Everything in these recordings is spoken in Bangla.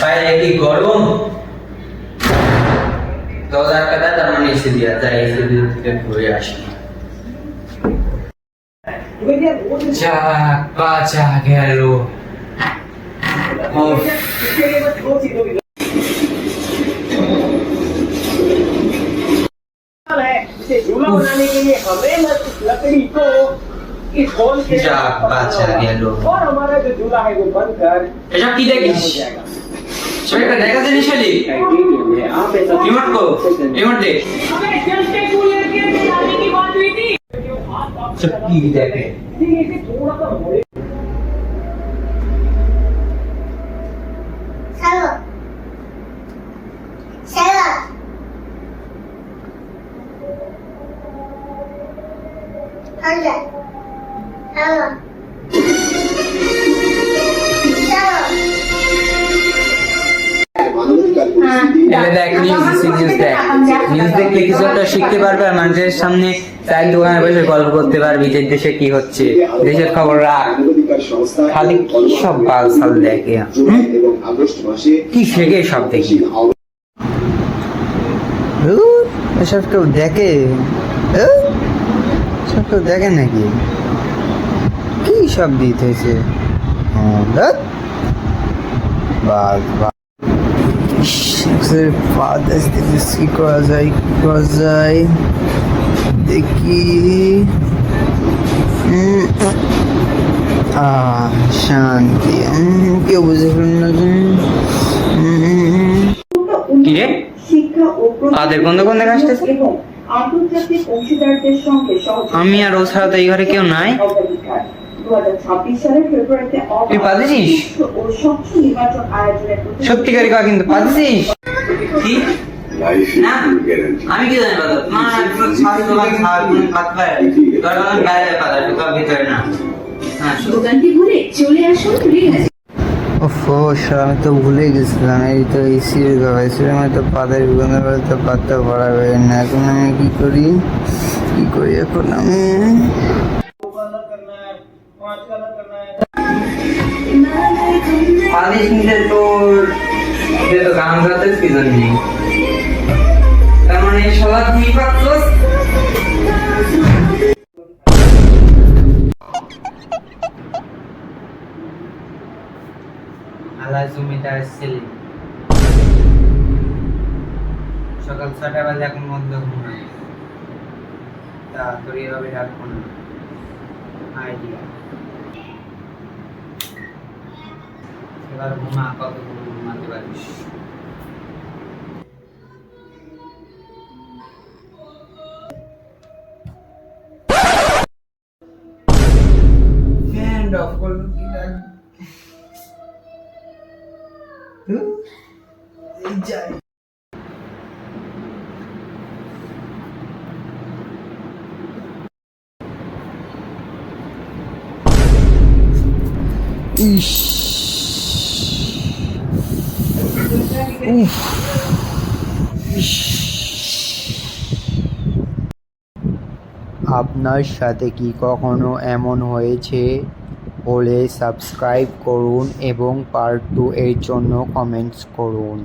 বাইরে কি গরম দশ হাজার টাকা তার মানে এসে দিয়া যাই এসে দিয়ে থেকে ঘুরে আসি যা বাঁচা গেল উফ, इसे झूला बनाने के लिए हमें बस इस लकड़ी को যাক বাঁচা গেল। এটা কি দেখিস? সেটা দেখা যায় নিশালি রিমোট কো, রিমোট দে। সব কি দেখে? হ্যালো হ্যালো এটা দেখ নিউজ নিউজ দেখ। নিউজ দেখলে কিছু একটা শিখতে পারবে আর মানুষের সামনে চায়ের দোকানে বসে গল্প করতে পারবি যে দেশে কি হচ্ছে, দেশের খবর রাখ। খালি কি সব বালসাল দেখে? কি শেখে সব দেখি? এসব কেউ দেখে? সব কেউ দেখে নাকি? সব দিতেছে বাস বাস। ফাদার্স দিস কি করা যায় কি করা যায়। দেখি। আহ শান্তি। উম, কেউ বুঝে ফেলল না যে। উম, কি রে? কোন কোন দিকে আসতেছে? আমি আর ও ছাড়া তো এই ঘরে কেউ নাই। অগ্রাধিকার। 2026 সালের ফেব্রুয়ারিতে তুই পাচ্ছিস? সুষ্ঠু ও স্বচ্ছ নির্বাচন আয়োজনের প্রতি- সত্যিকারই কিন্তু পাচ্ছিস কি? আমি কি জানি হ্যাঁ শুধু দোকানটি ঘুরে চলে আসুন ওফো আমি তো ভুলে গেছিলাম। এই তো ব্যাপার এসির আমি তো পাতার পাতা যায় না। এখন আমি কি করি? কি করি এখন আমি? তোর তো তার মানে আলা ছেলে। সকাল ছটা বাজে এখন বন্ধ ঘুমায় তাড়াতাড়ি এভাবে রাখব না আইডিয়া এবার ঘুমা কত ঘুমাতে পারিস ফ্যান অফ করুন কি লাগবে এই যাই ইস। আপনার সাথে কি কখনো এমন হয়েছে? হলে সাবস্ক্রাইব করুন এবং পার্ট টু এর জন্য কমেন্টস করুন।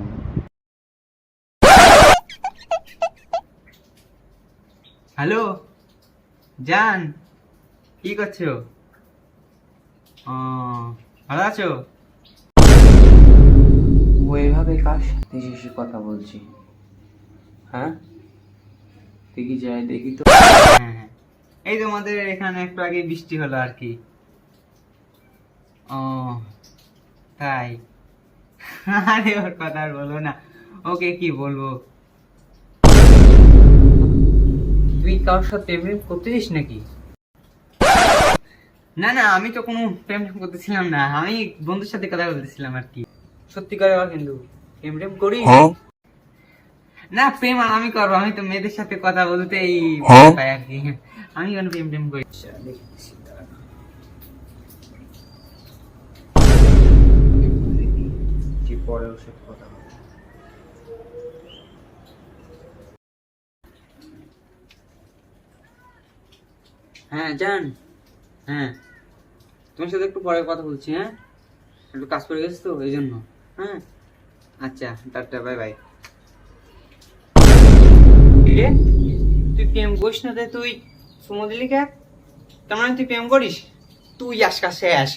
হ্যালো, জান, কি করছ? ভালো আছো? ও এভাবে কার সাথে শেষে কথা বলছি? হ্যাঁ? দেখি যাই দেখি তো। হ্যাঁ হ্যাঁ। এই তো আমাদের এখানে একটু আগে বৃষ্টি হলো আর কি। ও তাই। আরে ওর কথা আর বলব না। ওকে কি বলব? তুই কারোর সাথে প্রেম করতেছিস নাকি? না না আমি তো কোনো প্রেম টেম করতেছিলাম না। আমি বন্ধুর সাথে কথা বলতেছিলাম আর কি। সত্যি করে কিন্তু প্রেম টেম করি? না প্রেম আমি করব আমি তো মেয়েদের সাথে কথা বলতেই ভয় পাই আর কি। আমি কেন প্রেম টেম করি? আচ্ছা, কথা হ্যাঁ জান হ্যাঁ। তোমার সাথে একটু পরে কথা বলছি হ্যাঁ? একটু কাজ করে গেছি তো, এই জন্য। হ্যাঁ? আচ্ছা টাটা, বাই বাই। রে তুই প্রেম করিস না তুই সুমো দিলি কে তার মানে তুই প্রেম করিস? তুই আজকা শেষ।